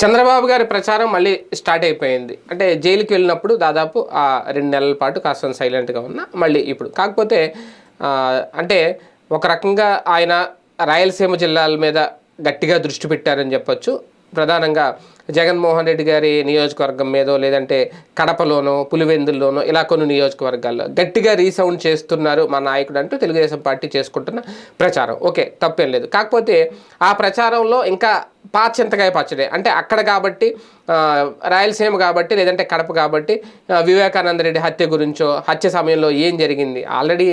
చంద్రబాబు గారి ప్రచారం మళ్ళీ స్టార్ట్ అయిపోయింది. అంటే జైలుకి వెళ్ళినప్పుడు దాదాపు ఆ రెండు నెలల పాటు కాస్త సైలెంట్గా ఉన్న మళ్ళీ ఇప్పుడు. కాకపోతే అంటే ఒక రకంగా ఆయన రాయలసీమ జిల్లాల మీద గట్టిగా దృష్టి పెట్టారని చెప్పొచ్చు. ప్రధానంగా జగన్మోహన్ రెడ్డి గారి నియోజకవర్గం మీదో లేదంటే కడపలోనో పులివెందుల్లోనో ఇలా కొన్ని నియోజకవర్గాల్లో గట్టిగా రీసౌండ్ చేస్తున్నారు మా నాయకుడు అంటూ తెలుగుదేశం పార్టీ చేసుకుంటున్న ప్రచారం. ఓకే తప్పేం లేదు. కాకపోతే ఆ ప్రచారంలో ఇంకా పాచింతకాయ పచ్చడి. అంటే అక్కడ కాబట్టి రాయలసీమ కాబట్టి లేదంటే కడప కాబట్టి వివేకానందరెడ్డి హత్య గురించో హత్య సమయంలో ఏం జరిగింది? ఆల్రెడీ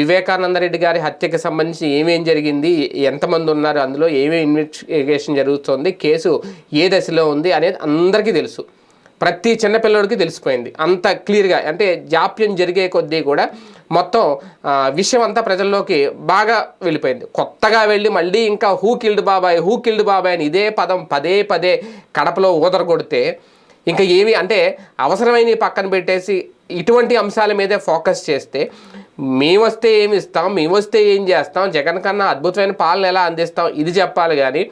వివేకానంద రెడ్డి గారి హత్యకి సంబంధించి ఏమేం జరిగింది? ఎంతమంది ఉన్నారు? అందులో ఏమేమి ఇన్వెస్టిగేషన్ జరుగుతుంది? కేసు ఏ దశలో ఉంది అనేది అందరికీ తెలుసు. ప్రతి చిన్నపిల్లడికి తెలిసిపోయింది. అంత క్లియర్గా అంటే జాప్యం జరిగే కొద్దీ కూడా మొత్తం విషయం అంతా ప్రజల్లోకి బాగా వెళ్ళిపోయింది. కొత్తగా వెళ్ళి మళ్ళీ ఇంకా who killed Babai who killed Babai అని ఇదే పదం పదే పదే కడపలో ఊదర కొడితే ఇంకా ఏవి అంటే అవసరమైన పక్కన పెట్టేసి ఇటువంటి అంశాల మీదే ఫోకస్ చేస్తే మేము వస్తే ఏమి ఇస్తాం మేము వస్తే ఏం చేస్తాం జగన్ కన్నా అద్భుతమైన పాలన ఎలా అందిస్తాం ఇది చెప్పాలి కానీ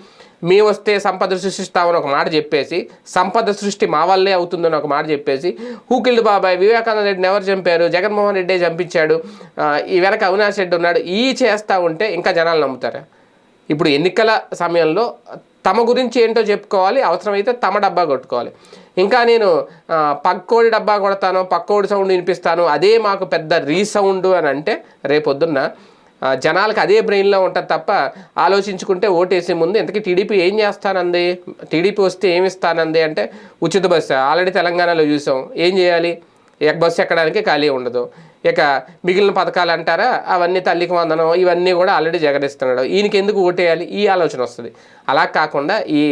మేము వస్తే సంపద సృష్టిస్తామని ఒక మాట చెప్పేసి సంపద సృష్టి మా వల్లే అవుతుందని ఒక మాట చెప్పేసి హూకిల్డ్ బాబాయ్ వివేకానంద రెడ్డిని ఎవరు చంపారు? జగన్మోహన్ రెడ్డే చంపించాడు. ఈ వెనక అవినాష్ రెడ్డి ఉన్నాడు. ఈ చేస్తూ ఉంటే ఇంకా జనాలు నమ్ముతారా? ఇప్పుడు ఎన్నికల సమయంలో తమ గురించి ఏంటో చెప్పుకోవాలి అవసరమైతే తమ డబ్బా కొట్టుకోవాలి. ఇంకా నేను పక్కోడి డబ్బా కొడతాను పక్కోడి సౌండ్ వినిపిస్తాను అదే మాకు పెద్ద రీసౌండ్ అని అంటే రేపొద్దున్న జనాలకు అదే బ్రెయిన్లో ఉంటుంది తప్ప ఆలోచించుకుంటే ఓటేసే ముందు ఇంతకీ టీడీపీ ఏం చేస్తానంది? టీడీపీ వస్తే ఏమి ఇస్తానంది అంటే ఉచిత బస్సు. ఆల్రెడీ తెలంగాణలో చూసాం. ఏం చేయాలి? ఇక బస్సు ఎక్కడానికి ఖాళీ ఉండదు. ఇక మిగిలిన పథకాలు అంటారా? అవన్నీ తల్లికి వందనం ఇవన్నీ కూడా ఆల్రెడీ జగనిస్తున్నాడు ఈయనకి ఎందుకు ఓటేయాలి? ఈ ఆలోచన వస్తుంది. అలా కాకుండా ఈ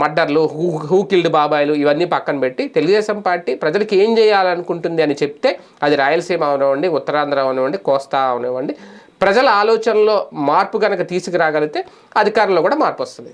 మర్డర్లు హూ హూ కిల్డ్ బాబాయిలు ఇవన్నీ పక్కన పెట్టి తెలుగుదేశం పార్టీ ప్రజలకు ఏం చేయాలనుకుంటుంది అని చెప్తే అది రాయలసీమ అవనివ్వండి ఉత్తరాంధ్ర అవనివ్వండి కోస్తా అవనివ్వండి ప్రజల ఆలోచనలో మార్పు కనుక తీసుకురాగలిగితే అధికారంలో కూడా మార్పు వస్తుంది.